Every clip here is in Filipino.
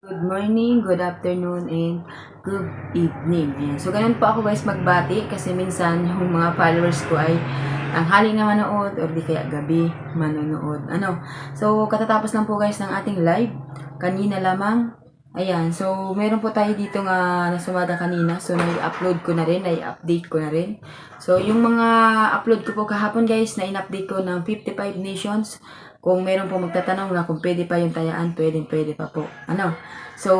Good morning, good afternoon, and good evening. Ayan. So, ganun po ako guys magbati kasi minsan yung mga followers ko ay tanghali na manood or di kaya gabi manonood. Ano? So, katatapos lang po guys ng ating live. Kanina lamang. Ayan. So, meron po tayo dito nga nasumada kanina. So, nai-upload ko na rin, nai-update ko na rin. So, yung mga upload ko po kahapon guys, na in-update ko ng 55 nations. Kung meron po magtatanong na kung pwede pa yung tayaan, pwede, pwede pa po. Ano? So,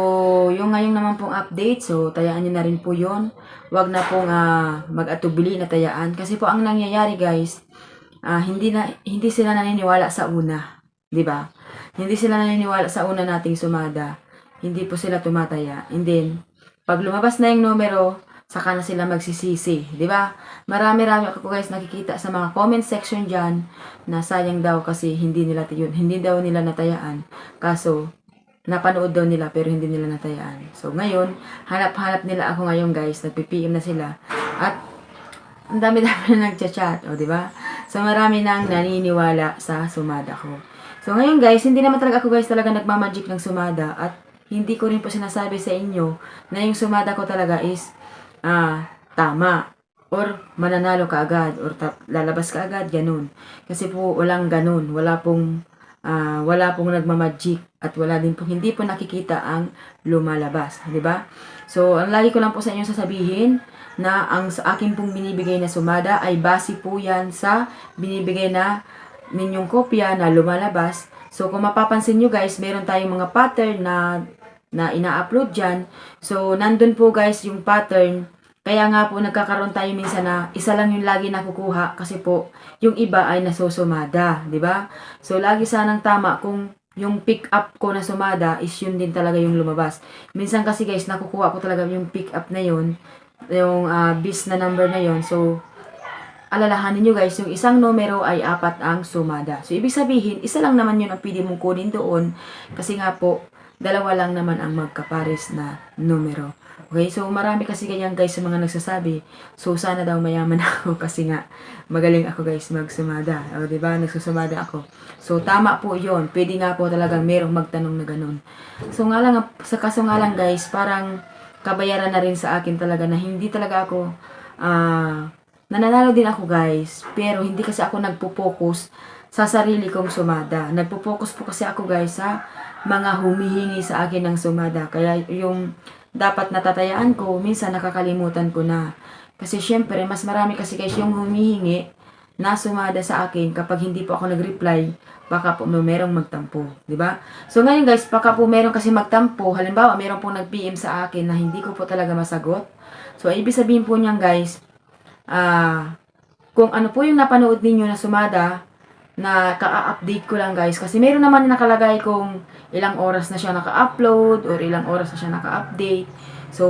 yung ngayon naman pong update, so tayaan nyo na rin po yon Huwag na pong ah, mag-atubili na tayaan. Kasi po ang nangyayari guys, ah, hindi, na, hindi sila naniniwala sa una. ba? Hindi sila naniniwala sa una nating sumada. Hindi po sila tumataya. And then, pag lumabas na yung numero, saka na sila magsisisi, 'di ba? Marami-rami ako guys nakikita sa mga comment section diyan na sayang daw kasi hindi nila yun, hindi daw nila natayaan. Kaso napanood daw nila pero hindi nila natayaan. So ngayon, hanap-hanap nila ako ngayon guys, nagpi-PM na sila. At ang dami-dami na nagchat-chat, o di ba? So marami nang naniniwala sa sumada ko. So ngayon guys, hindi naman talaga ako guys talaga nagmamagic ng sumada at hindi ko rin po sinasabi sa inyo na yung sumada ko talaga is ah tama or mananalo ka agad or lalabas ka agad ganun. Kasi po walang ganun, wala pong ah, wala pong nagmamagic at wala din po hindi po nakikita ang lumalabas, di ba? So, ang lagi ko lang po sa inyo sasabihin na ang sa akin pong binibigay na sumada ay base po yan sa binibigay na ninyong kopya na lumalabas. So, kung mapapansin nyo guys, meron tayong mga pattern na na ina-upload dyan. So, nandun po guys yung pattern. Kaya nga po nagkakaroon tayo minsan na isa lang yung lagi nakukuha kasi po yung iba ay nasusumada, di ba? So, lagi sanang tama kung yung pick up ko na sumada is yun din talaga yung lumabas. Minsan kasi guys, nakukuha ko talaga yung pick up na yun, yung uh, bis na number na yun. So, alalahanin nyo guys, yung isang numero ay apat ang sumada. So, ibig sabihin, isa lang naman yun ang pwede mong kunin doon kasi nga po, dalawa lang naman ang magkapares na numero. Okay, so marami kasi ganyan guys sa mga nagsasabi. So sana daw mayaman ako kasi nga magaling ako guys magsumada. O di ba? Nagsusumada ako. So tama po 'yon. Pwede nga po talagang merong magtanong na ganun. So nga lang sa kaso nga lang guys, parang kabayaran na rin sa akin talaga na hindi talaga ako ah nananalo din ako guys. Pero hindi kasi ako nagpo-focus sa sarili kong sumada. Nagpo-focus po kasi ako guys sa mga humihingi sa akin ng sumada. Kaya yung dapat natatayaan ko, minsan nakakalimutan ko na. Kasi syempre, mas marami kasi guys yung humihingi na sumada sa akin kapag hindi po ako nag-reply, baka po merong magtampo, di ba? So ngayon guys, baka po meron kasi magtampo, halimbawa meron po nag-PM sa akin na hindi ko po talaga masagot. So ibig sabihin po niyan guys, ah kung ano po yung napanood ninyo na sumada, na ka-update ko lang guys. Kasi meron naman nakalagay kung ilang oras na siya naka-upload or ilang oras na siya naka-update. So,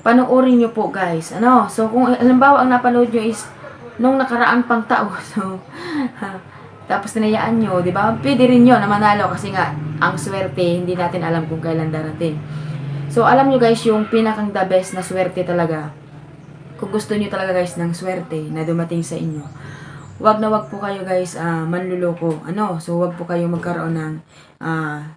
panoorin nyo po guys. Ano? So, kung halimbawa ang napanood nyo is nung nakaraang pang tao. So, tapos tinayaan nyo, di ba? Pwede rin yun na manalo kasi nga, ang swerte, hindi natin alam kung kailan darating. So, alam nyo guys, yung pinakang the best na swerte talaga, kung gusto nyo talaga guys ng swerte na dumating sa inyo, wag na wag po kayo guys ah, manluloko. Ano? So wag po kayo magkaroon ng ah,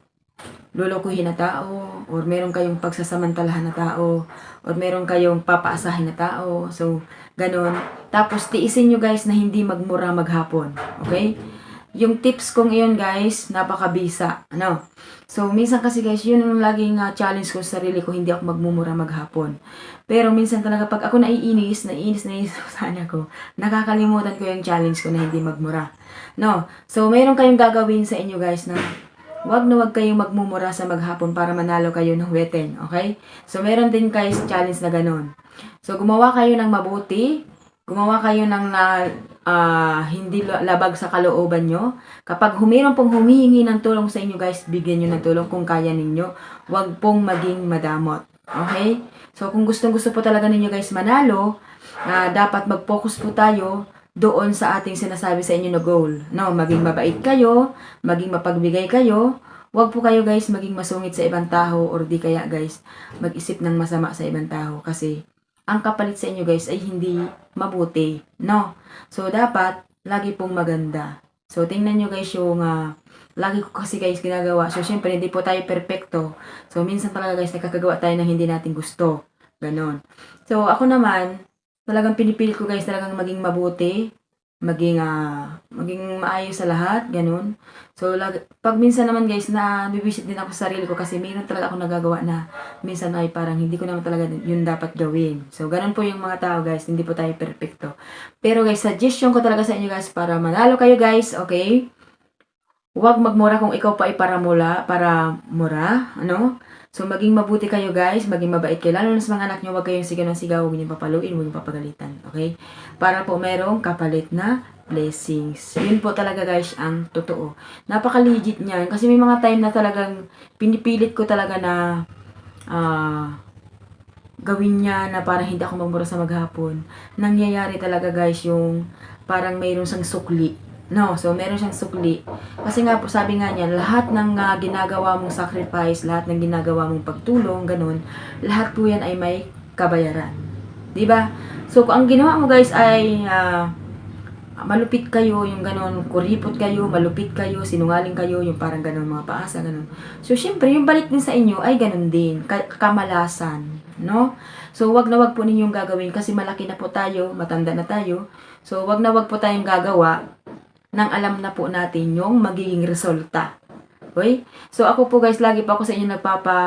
lulukuhin na tao or meron kayong pagsasamantalahan na tao or meron kayong papaasahin na tao. So ganun. Tapos tiisin nyo guys na hindi magmura maghapon. Okay? Yung tips kong iyon guys, napakabisa. Ano? So, minsan kasi guys, yun yung laging uh, challenge ko sa sarili ko, hindi ako magmumura maghapon. Pero minsan talaga pag ako naiinis, naiinis, naiinis sana ko, nakakalimutan ko yung challenge ko na hindi magmura. No? So, mayroon kayong gagawin sa inyo guys na wag na wag kayong magmumura sa maghapon para manalo kayo ng weten. Okay? So, meron din guys challenge na ganun. So, gumawa kayo ng mabuti, gumawa kayo ng na, ah, hindi la- labag sa kalooban nyo. Kapag humiron pong humihingi ng tulong sa inyo guys, bigyan nyo ng tulong kung kaya ninyo. Huwag pong maging madamot. Okay? So kung gustong gusto po talaga ninyo guys manalo, ah, dapat mag-focus po tayo doon sa ating sinasabi sa inyo na goal. No, maging mabait kayo, maging mapagbigay kayo, Huwag po kayo guys maging masungit sa ibang tao or di kaya guys mag-isip ng masama sa ibang tao kasi ang kapalit sa inyo guys ay hindi mabuti, no? So, dapat, lagi pong maganda. So, tingnan nyo guys yung uh, lagi ko kasi guys ginagawa. So, syempre, hindi po tayo perfecto. So, minsan talaga guys, nakakagawa tayo ng hindi natin gusto. Ganon. So, ako naman, talagang pinipilit ko guys talagang maging mabuti, maging ah, maging maayos sa lahat, ganun. So, lag- pag minsan naman guys, na bibisit din ako sa sarili ko kasi mayroon talaga ako nagagawa na minsan ay parang hindi ko naman talaga yun dapat gawin. So, ganun po yung mga tao guys, hindi po tayo perfecto. Pero guys, suggestion ko talaga sa inyo guys para manalo kayo guys, okay? Huwag magmura kung ikaw pa ay para mula, para mura, ano? So, maging mabuti kayo guys, maging mabait kayo. Lalo na sa mga anak nyo, huwag kayong sigaw ng sigaw, huwag nyo papaluin, huwag nyo papagalitan. Okay? Para po merong kapalit na blessings. Yun po talaga guys ang totoo. Napaka-legit niyan. Kasi may mga time na talagang pinipilit ko talaga na ah gawin niya na parang hindi ako magmura sa maghapon. Nangyayari talaga guys yung parang mayroon siyang sukli. No, so meron siyang sukli. Kasi nga po, sabi nga niya, lahat ng ah, ginagawa mong sacrifice, lahat ng ginagawa mong pagtulong, ganun, lahat po yan ay may kabayaran. ba? So, kung ang ginawa mo guys ay ah, malupit kayo, yung ganun, kuripot kayo, malupit kayo, sinungaling kayo, yung parang ganun mga paasa, ganun. So, syempre, yung balik din sa inyo ay ganun din, ka- kamalasan, no? So, wag na wag po ninyong gagawin kasi malaki na po tayo, matanda na tayo. So, wag na wag po tayong gagawa nang alam na po natin yung magiging resulta. Okay? So, ako po guys, lagi po ako sa inyo nagpapa,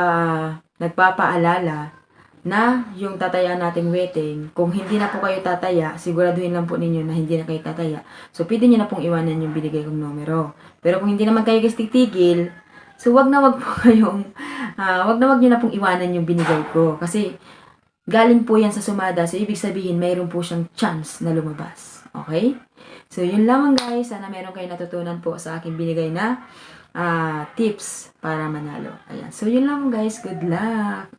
nagpapaalala na yung tataya nating wedding, kung hindi na po kayo tataya, siguraduhin lang po ninyo na hindi na kayo tataya. So, pwede nyo na pong iwanan yung binigay kong numero. Pero kung hindi naman kayo guys titigil, so wag na wag po kayong, ah, wag na wag nyo na pong iwanan yung binigay ko. Kasi, galing po yan sa sumada. So, ibig sabihin, mayroon po siyang chance na lumabas. Okay? So, yun lamang guys. Sana meron kayo natutunan po sa aking binigay na ah, tips para manalo. Ayan. So, yun lang guys. Good luck.